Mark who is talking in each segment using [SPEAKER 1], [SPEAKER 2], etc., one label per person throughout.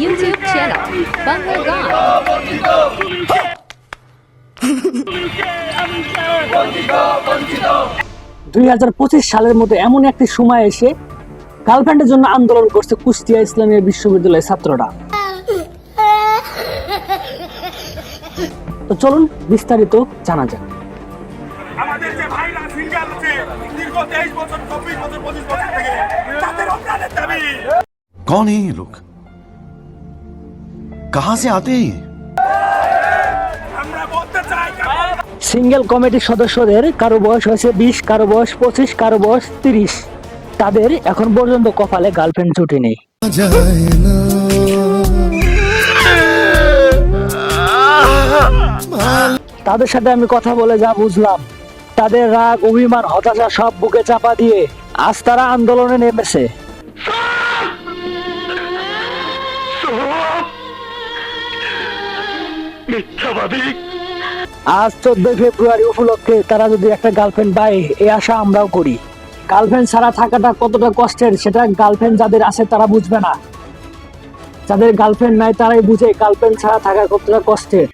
[SPEAKER 1] YouTube channel Bangla God.
[SPEAKER 2] দুই হাজার পঁচিশ সালের মধ্যে এমন একটি সময় এসে গার্লফ্রেন্ডের জন্য আন্দোলন করছে কুষ্টিয়া ইসলামী বিশ্ববিদ্যালয়ের ছাত্ররা। তো চলুন বিস্তারিত জানা যাক।
[SPEAKER 3] আমাদের যে ভাইরা সিঙ্গার আছে দীর্ঘ তেইশ বছর চব্বিশ বছর পঁচিশ বছর থেকে তাদের অপরাধের দাবি।
[SPEAKER 4] লোক? कहां से आते हैं ये
[SPEAKER 3] আমরা বলতে চাই
[SPEAKER 2] সিঙ্গেল কমিটির সদস্যদের কারো বয়স হয়েছে বিশ কারো বয়স পঁচিশ কারো বয়স তিরিশ তাদের এখন পর্যন্ত কপালে গার্লফ্রেন্ড ছুটি নেই তাদের সাথে আমি কথা বলে যা বুঝলাম তাদের রাগ অভিমান হতাশা সব বুকে চাপা দিয়ে আজ তারা আন্দোলনে নেমেছে আজ চোদ্দই ফেব্রুয়ারি উপলক্ষে তারা যদি একটা গার্লফ্রেন্ড পায় এই আশা আমরাও করি। গার্লফ্রেন্ড ছাড়া থাকাটা কতটা কষ্টের সেটা গার্লফ্রেন্ড যাদের আছে তারা বুঝবে না। যাদের গার্লফ্রেন্ড নাই তারাই বুঝে গার্লফ্রেন্ড ছাড়া থাকা কতটা কষ্টের।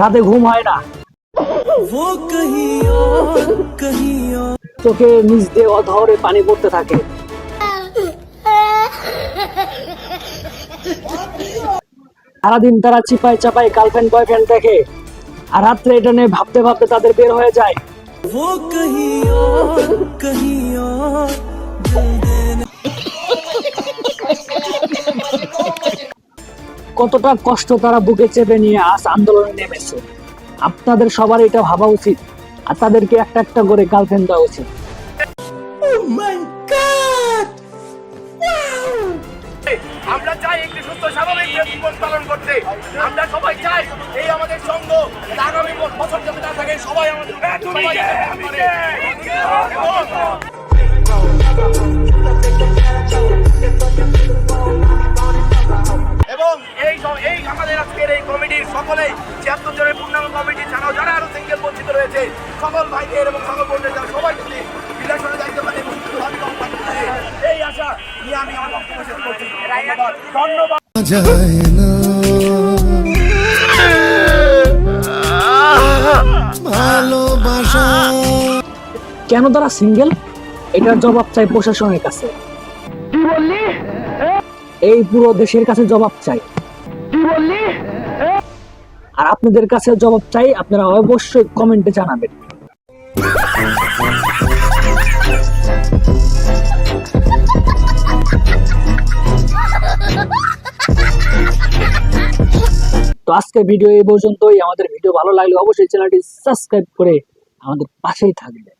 [SPEAKER 2] রাতে ঘুম হয় না। চোখে নিচ দিয়ে অধরে পানি পড়তে থাকে। সারাদিন তারা চিপাই চাপাই গার্লফ্রেন্ড বয়ফ্রেন্ড দেখে আর রাত্রে এটা নিয়ে ভাবতে ভাবতে তাদের বের হয়ে যায়। কতটা কষ্ট তারা বুকে চেপে নিয়ে আজ আন্দোলনে নেমেছে। আপনাদের সবার এটা ভাবা উচিত। আর তাদেরকে একটা একটা করে গার্লফ্রেন্ড দেওয়া উচিত।
[SPEAKER 3] আমরা চাই একটি সুস্থ স্বাভাবিক জীবন পালন করতে। আমরা সবাই চাই এই আমাদের সঙ্গ আগামী বছর যাতে না থাকে সবাই আমাদের আশা আমি আমার বক্তব্য শেষ করছি। ধন্যবাদ। ধন্যবাদ।
[SPEAKER 2] কেন তারা সিঙ্গেল এটার জবাব চাই প্রশাসনের কাছে। এই পুরো দেশের কাছে জবাব চাই। আর আপনাদের কাছে জবাব চাই আপনারা অবশ্যই কমেন্টে জানাবেন। তো আজকে ভিডিও এই পর্যন্তই। আমাদের ভিডিও ভালো লাগলে অবশ্যই চ্যানেলটি সাবস্ক্রাইব করে আমাদের পাশেই থাকবে।